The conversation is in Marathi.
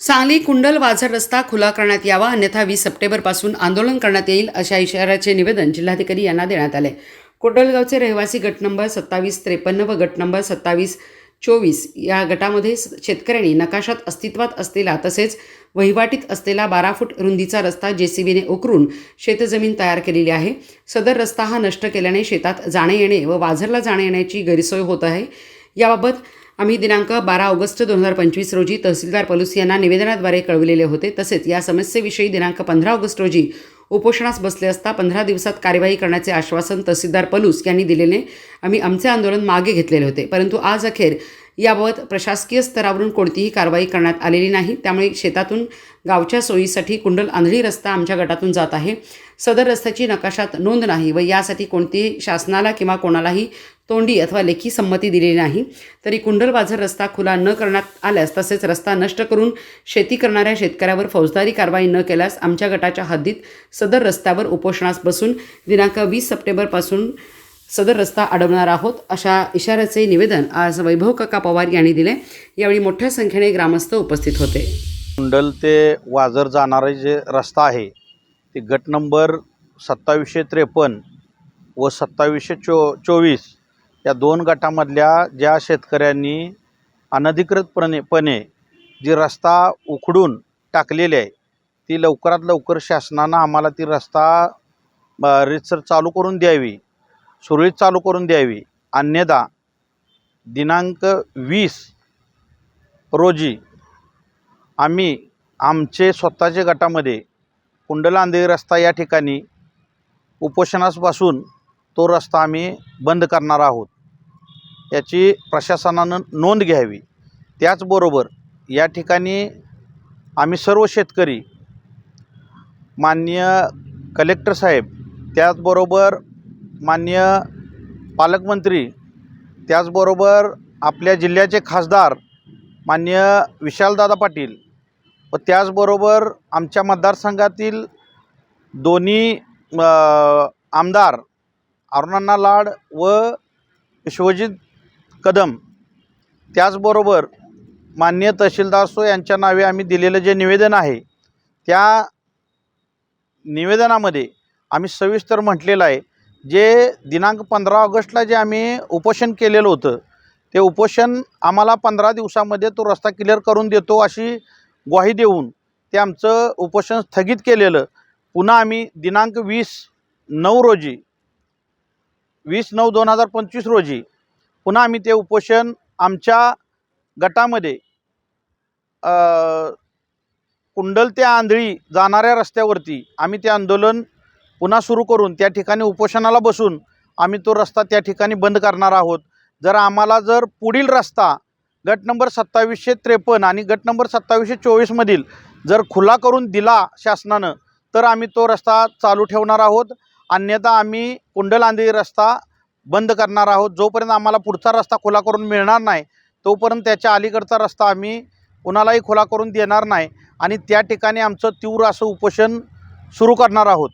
सांगली कुंडल वाझर रस्ता खुला करण्यात यावा अन्यथा वीस सप्टेंबरपासून आंदोलन करण्यात येईल अशा इशाऱ्याचे निवेदन जिल्हाधिकारी यांना देण्यात आले. कुंडलगावचे रहिवासी गट नंबर सत्तावीस त्रेपन्न व गट नंबर सत्तावीस चोवीस या गटामध्ये शेतकऱ्यांनी नकाशात अस्तित्वात असलेला तसेच वहिवाटीत असलेला बारा फूट रुंदीचा रस्ता जेसीबीने उकरून शेतजमीन तयार केलेली आहे. सदर रस्ता हा नष्ट केल्याने शेतात जाणे येणे व वाझरला जाणे येण्याची गैरसोय होत आहे. याबाबत आम्ही दिनांक बारा ऑगस्ट दोन हजार पंचवीस रोजी तहसीलदार पलुस यांना निवेदनाद्वारे कळविलेले होते. तसेच या समस्येविषयी दिनांक पंधरा ऑगस्ट रोजी उपोषणास बसले असता पंधरा दिवसात कार्यवाही करण्याचे आश्वासन तहसीलदार पलूस यांनी दिलेले आम्ही आमचे आंदोलन मागे घेतलेले होते. परंतु आज अखेर याबाबत प्रशासकीय स्तरावरून कोणतीही कारवाई करण्यात आलेली नाही. त्यामुळे शेतातून गावच्या सोयीसाठी कुंडल आंधळी रस्ता आमच्या गटातून जात आहे. सदर रस्त्याची नकाशात नोंद नाही व यासाठी कोणतीही शासनाला किंवा कोणालाही तोंडी अथवा लेखी संमती दिलेली नाही. तरी कुंडल बाजार रस्ता खुला न करण्यात आल्यास तसेच रस्ता नष्ट करून शेती करणाऱ्या शेतकऱ्यावर फौजदारी कारवाई न केल्यास आमच्या गटाच्या हद्दीत सदर रस्त्यावर उपोषणास बसून दिनांक वीस सप्टेंबरपासून सदर रस्ता अडवणार आहोत. अशा इशाऱ्याचे निवेदन आज वैभव काका पवार यांनी दिले. यावेळी मोठ्या संख्येने ग्रामस्थ उपस्थित होते. कुंडल ते वाजर जाणारे जे रस्ता आहे ते गट नंबर सत्तावीसशे त्रेपन्न व सत्तावीसशे चो चोवीस या दोन गटामधल्या ज्या शेतकऱ्यांनी अनधिकृतपणे पणे जी रस्ता उखडून टाकलेली आहे ती लवकरात लवकर शासनानं आम्हाला ती रस्ता रितसर चालू करून द्यावी सुरळीत चालू करून द्यावी. अन्यथा दिनांक वीस रोजी आम्ही आमचे स्वतःच्या गटामध्ये कुंडलांदे रस्ता या ठिकाणी उपोषणास बसून तो रस्ता आम्ही बंद करणार आहोत. याची प्रशासनानं नोंद घ्यावी. त्याचबरोबर या ठिकाणी आम्ही सर्व शेतकरी माननीय कलेक्टर साहेब त्याचबरोबर मान्य पालकमंत्री त्याचबरोबर आपल्या जिल्ह्याचे खासदार मान्य विशालदादा पाटील व त्याचबरोबर आमच्या मतदारसंघातील दोन्ही आमदार अरुणांना लाड व विश्वजित कदम. त्याचबरोबर माननीय तहसीलदार सो यांच्या नावे आम्ही दिलेलं जे निवेदन आहे त्या निवेदनामध्ये आम्ही सविस्तर म्हटलेलं आहे. जे दिनांक पंधरा ऑगस्टला जे आम्ही उपोषण केलेलं होतं ते उपोषण आम्हाला पंधरा दिवसामध्ये तो रस्ता क्लिअर करून देतो अशी ग्वाही देऊन ते आमचं उपोषण स्थगित केलेलं. पुन्हा आम्ही दिनांक वीस नऊ रोजी वीस नऊ दोन हजार पंचवीस रोजी पुन्हा आम्ही ते उपोषण आमच्या गटामध्ये कुंडल ते आंधळी जाणाऱ्या रस्त्यावरती आम्ही ते आंदोलन पुन्हा सुरू करून त्या ठिकाणी उपोषणाला बसून आम्ही तो रस्ता त्या ठिकाणी बंद करणार आहोत. जर आम्हाला जर पुढील रस्ता गट नंबर सत्तावीसशे त्रेपन्न आणि गट नंबर सत्तावीसशे चोवीसमधील जर खुला करून दिला शासनानं तर आम्ही तो रस्ता चालू ठेवणार आहोत. अन्यथा आम्ही कुंडल रस्ता बंद करणार आहोत. जोपर्यंत आम्हाला पुढचा रस्ता खुला करून मिळणार नाही तोपर्यंत त्याच्या अलीकडचा रस्ता आम्ही कुणालाही खुला करून देणार नाही. आणि त्या ठिकाणी आमचं तीव्र असं उपोषण सुरू करणार आहोत.